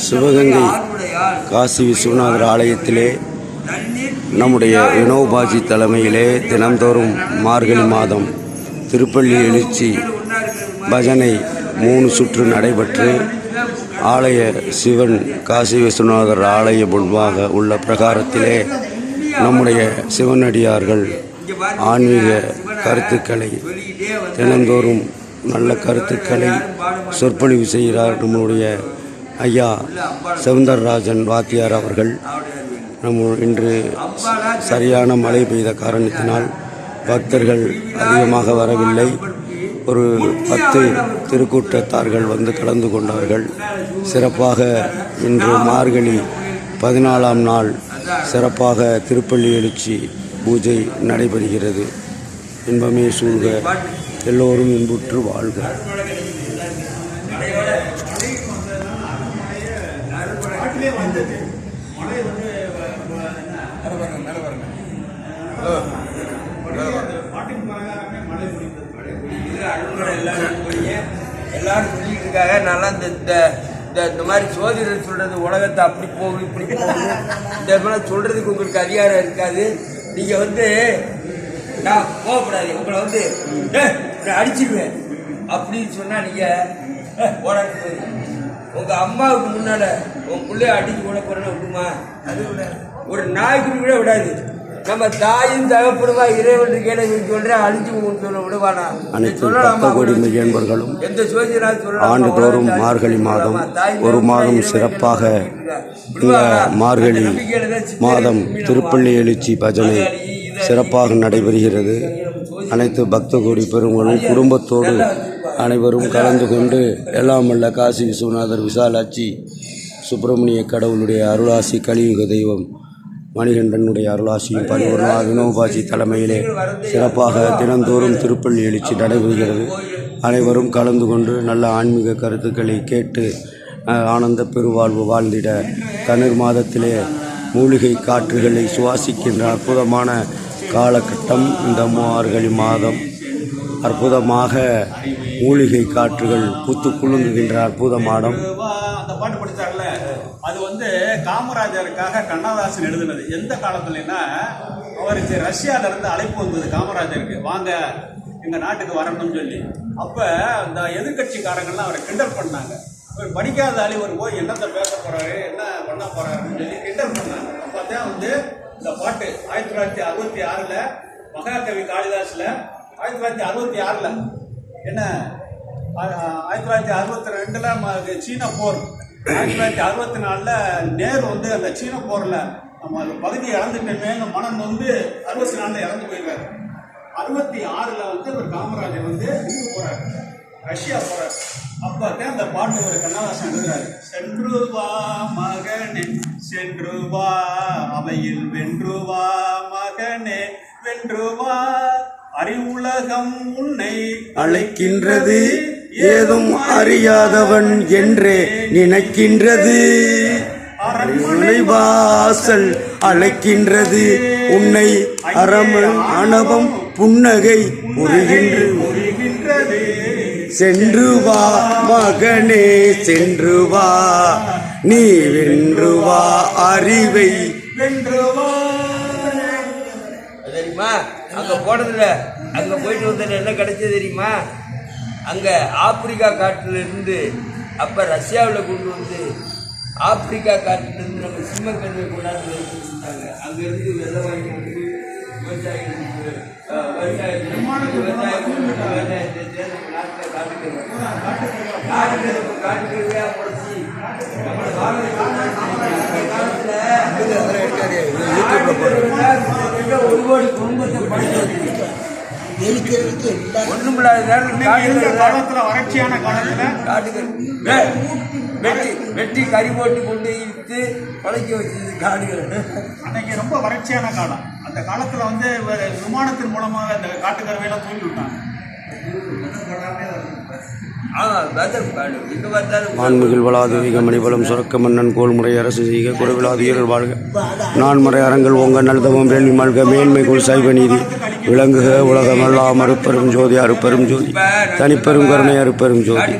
சிவகங்கை காசி விஸ்வநாதர் ஆலயத்திலே நம்முடைய வினோபாஜி தலைமையிலே தினந்தோறும் மார்கழி மாதம் திருப்பள்ளி எழுச்சி பஜனை மூணு சுற்று நடைபெற்று ஆலய சிவன் காசி விஸ்வநாதர் ஆலய முன்பாக உள்ள பிரகாரத்திலே நம்முடைய சிவனடியார்கள் ஆன்மீக கருத்துக்களை தினந்தோறும் நல்ல கருத்துக்களை சொற்பொழிவு செய்கிறார் நம்முடைய ஐயா செவுந்தரராஜன் வாத்தியார் அவர்கள். நம்ம இன்று சரியான மழை பெய்த காரணத்தினால் பக்தர்கள் அதிகமாக வரவில்லை. ஒரு பத்து திருக்கூட்டத்தார்கள் வந்து கலந்து கொண்டார்கள். சிறப்பாக இன்று மார்கழி பதினாலாம் நாள் சிறப்பாக திருப்பள்ளி எழுச்சி பூஜை நடைபெறுகிறது. இன்பமே சூழ்க. எல்லோரும் இன்புற்று வாழ்க. எல்லாரும் சொல்லிட்டு இருக்காங்க. நல்லா இந்த இந்த- இந்த இந்த மாதிரி சோதிடர் சொல்றது உலகத்தை அப்படி போகும் இப்படி போகும் இந்த மாதிரி சொல்றதுக்கு உங்களுக்கு அதிகாரம் இருக்காது. நீங்க வந்து நான் கோவப்படாது உங்களை வந்து "ஏய், நான் அடிச்சிருவேன். அப்படின்னு சொன்னா நீங்க "ஏய், போராட்டு போய் உங்க அம்மாவுக்கு முன்னால உன் பிள்ளைய அடிச்சு கூட போறேன்னு விடுமா? அது ஒரு நாய்க்குட்டி கூட விடாது. நம்ம தாயும் தகப்பனுமா இறைவன் கேள்வி சொல்றேன் அழிஞ்சு சொல்ல விடுவானா? அனைத்து எந்த சொல்லலாமா? ஆண்டுதோறும் மார்கழி மாதம் ஒரு மாதம் சிறப்பாக இந்த? மார்கழி மாதம்? திருப்பள்ளி எழுச்சி பஜனை சிறப்பாக நடைபெறுகிறது. அனைத்து பக்த கோடி பெருமகளும் குடும்பத்தோடு அனைவரும் கலந்து கொண்டு எல்லாம் அல்ல காசி விஸ்வநாதர் விசாலாட்சி சுப்பிரமணிய கடவுளுடைய அருளாசி கலியுக தெய்வம் மணிகண்டனுடைய அருளாசியும் பரிபூர்ணா வினோபாசி தலைமையிலே சிறப்பாக தினந்தோறும் திருப்பள்ளி எழுச்சி நடைபெறுகிறது. அனைவரும் கலந்து கொண்டு நல்ல ஆன்மீக கருத்துக்களை கேட்டு ஆனந்த பெருவாழ்வு வாழ்ந்திட தனிர் மாதத்திலே மூலிகை காற்றுகளை சுவாசிக்கின்ற அற்புதமான காலகட்டம் இந்த மார்கழி மாதம் அற்புதமாக மூலிகை காற்றுகள் பூத்து குலுங்குகின்ற அற்புத வா, அந்த பாட்டு படித்தார்ல அது வந்து காமராஜருக்காக கண்ணதாசன் எழுதினது. எந்த காலத்துலன்னா அவருக்கு ரஷ்யால இருந்து அழைப்பு வந்தது காமராஜருக்கு. வாங்க எங்க நாட்டுக்கு வரணும்னு சொல்லி. அப்ப அந்த எதிர்கட்சிக்காரங்கள்லாம் அவரை கிண்டல் பண்ணாங்க. அவர் படிக்காத அழிவர் போய் என்னத்தை பேச போறாரு என்ன பண்ண போறாருன்னு சொல்லி கிண்டல் பண்ணாங்க. அப்பதான் வந்து இந்த பாட்டு ஆயிரத்தி தொள்ளாயிரத்தி அறுபத்தி ஆறில் மகாகவி காளிதாஸில் ஆயிரத்தி தொள்ளாயிரத்தி அறுபத்தி ஆறில். என்ன? ஆயிரத்தி தொள்ளாயிரத்தி அறுபத்தி ரெண்டில் சீன போர். ஆயிரத்தி தொள்ளாயிரத்தி அறுபத்தி நாலில் நேரு வந்து அந்த சீன போரில் நம்ம அந்த பகுதியை இழந்துட்டேன்னு மனம் வந்து அறுபத்தி நாலில் இறந்து போயிருக்காரு அறுபத்தி ஆறில் வந்து ஒரு காமராஜர் வந்து இதுக்கு போகிறார் ரஷ்யா போறாரு. அப்பதான் அந்த பாட்டு ஒரு கண்ணதாசன் எழுதுறாரு. சென்று வா மகனே சென்று வா அவையில் வென்று வா மகனே வென்று வா அறிவுலகம் உன்னை அழைக்கின்றது ஏதும் அறியாதவன் என்றே நினைக்கின்றது. அரண்மனை வாசல் அழைக்கின்றது உன்னை அரம அனவம் புன்னகை புரிகின்ற புரிகின்றது. சென்று வா மகனே சென்று வா. நீ வென்று வா அறிவை தெரியுமா? அங்க போனதுல அங்க போயிட்டு வந்ததுல என்ன கிடைச்சது தெரியுமா? அங்க ஆப்பிரிக்கா காட்டுல இருந்து அப்ப ரஷ்யாவில் கொண்டு வந்து ஆப்பிரிக்கா காட்டுல இருந்து நம்ம சிம்மக்கண்ணை கொண்டாந்து வச்சுட்டாங்க அங்க இருந்து வெள்ளை வாங்கி வந்து விவசாயிகளுக்கு விவசாயம் விவசாயத்தை காட்டுக்கிறோம் ஒண்ணுமில்லாத நேரம் இந்த காட்டுல காலத்துல வறட்சியான காலத்துல காட்டுகள் வே- வெட்டி வெட்டி கறி போட்டு கொண்டு இழுத்து பழக்கி வச்சது காடுகள். அன்னைக்கு ரொம்ப வறட்சியான காலம். அந்த காலத்துல வந்து விமானத்தின் மூலமாக அந்த காட்டுக்கறவையெல்லாம் தூண்டி விட்டாங்க. ஆமா மாண்புகள் வளாது மணிபலம் சுரக்க மன்னன் கோல்முறை அரசு செய்க குறைவிலாது ஈரல் வாழ்க. நான்முறை அறங்கள் உங்க நல்தவம் வேள்வி மல்க மேன்மை கொள் சைவ நீதி. விளங்குக உலகமெல்லாம் அறுப்பெரும் ஜோதி அறுப்பெரும் ஜோதி. தனிப்பெரும் கருணை அறுப்பெரும் ஜோதி.